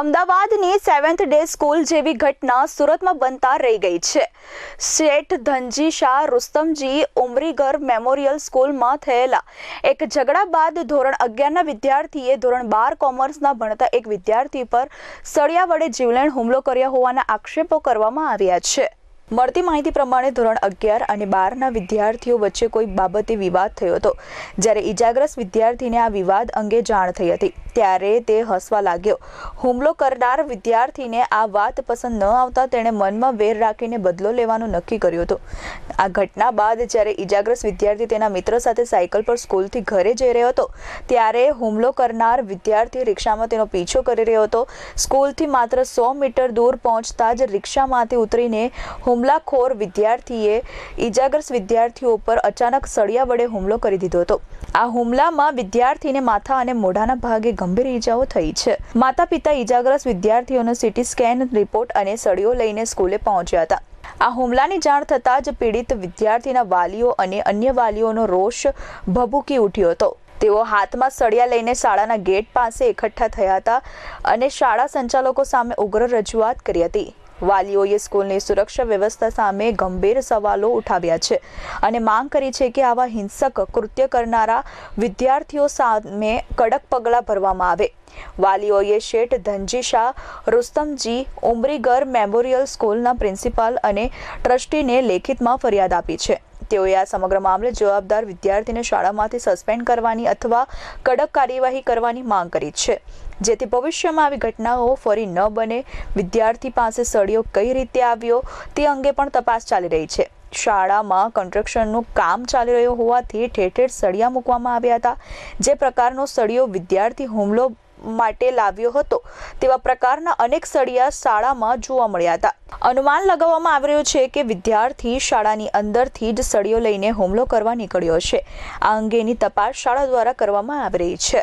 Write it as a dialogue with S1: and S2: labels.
S1: અમદાવાદની seventh day school જેવી ઘટના સુરતમાં બનતા રહી ગઈ છે. શેઠ ધનજી શાહ રુસ્તમજી ઉમરીગર મેમોરિયલ સ્કૂલમાં થયેલા એક ઝઘડા બાદ ધોરણ અગિયારના વિદ્યાર્થીએ ધોરણ બાર કોમર્સના ભણતા એક વિદ્યાર્થી પર સળિયા વડે જીવલેણ હુમલો કર્યા હોવાના આક્ષેપો કરવામાં આવ્યા છે. મળતી માહિતી પ્રમાણે ધોરણ અગિયાર અને બારના વિદ્યાર્થીઓ વચ્ચે કોઈ બાબતે વિવાદ થયો હતો. જ્યારે ઇજાગ્રસ્ત વિદ્યાર્થીને આ વિવાદ અંગે જાણ થઈ હતી. ત્યારે તે હસવા લાગ્યો. હુમલો કરનાર વિદ્યાર્થીને આ વાત પસંદ ન આવતા તેણે મનમાં વેર રાખીને બદલો લેવાનું નક્કી કર્યું હતું. આ ઘટના બાદ જ્યારે ઇજાગ્રસ્ત વિદ્યાર્થી તેના મિત્ર સાથે સાયકલ પર સ્કૂલથી ઘરે જઈ રહ્યો હતો, ત્યારે હુમલો કરનાર વિદ્યાર્થી રિક્ષામાં તેનો પીછો કરી રહ્યો હતો. સ્કૂલથી માત્ર સો મીટર દૂર પહોંચતા જ રિક્ષામાંથી ઉતરીને હુમલાખોર વિદ્યાર્થીએ ઇજાગ્રસ્ત વિદ્યાર્થીઓ પર અચાનક સળિયા વડે હુમલો કરી દીધો હતો. આ હુમલામાં વિદ્યાર્થીને માથા અને મોઢાના ભાગે ગંભીર ઈજાઓ થઈ છે. માતા પિતા ઇજાગ્રસ્ત વિદ્યાર્થીઓનો સીટી સ્કેન, રિપોર્ટ અને સળિયો લઈને સ્કૂલે પહોંચ્યા હતા. આ હુમલાની જાણ થતાં જ પીડિત વિદ્યાર્થીના વાલીઓ અને અન્ય વાલીઓનો રોષ ભભૂકી ઉઠ્યો હતો. તેઓ હાથમાં સળિયા લઈને શાળાના ગેટ પાસે એકઠા થયા હતા અને શાળા સંચાલકો સામે ઉગ્ર રજૂઆત કરી હતી. વાલીઓએ સ્કૂલની સુરક્ષા વ્યવસ્થા સામે ગંભીર સવાલો ઉઠાવ્યા છે અને માંગ કરી છે કે આવા હિંસક કૃત્ય કરનારા વિદ્યાર્થીઓ સામે કડક પગલાં ભરવામાં આવે. વાલીઓએ શેઠ ધનજી શાહ રુસ્તમજી ઉમરીગર મેમોરિયલ સ્કૂલના પ્રિન્સિપાલ અને ટ્રસ્ટીને લેખિતમાં ફરિયાદ આપી છે. તેઓએ આ સમગ્ર મામલે જવાબદાર વિદ્યાર્થીને શાળામાંથી સસ્પેન્ડ કરવાની અથવા કડક કાર્યવાહી કરવાની માંગ કરી છે. જેથી ભવિષ્યમાં આવી ઘટનાઓ ફરી ન બને. વિદ્યાર્થી પાસે સળિયો કઈ રીતે આવ્યો તે અંગે પણ તપાસ ચાલી રહી છે. શાળામાં કન્સ્ટ્રક્શનનું કામ ચાલી રહ્યું હોવાથી ઠેર ઠેર સળિયા મૂકવામાં આવ્યા હતા. જે પ્રકારનો સળિયો વિદ્યાર્થી હુમલો માટે લાવ્યો હતો તેવા પ્રકારના અનેક સળિયા શાળામાં જોવા મળ્યા હતા. અનુમાન લગાવવામાં આવી રહ્યું છે કે વિદ્યાર્થી શાળાની અંદરથી જ સળિયો લઈને હુમલો કરવા નીકળ્યો છે. આ અંગેની તપાસ શાળા દ્વારા કરવામાં આવી રહી છે.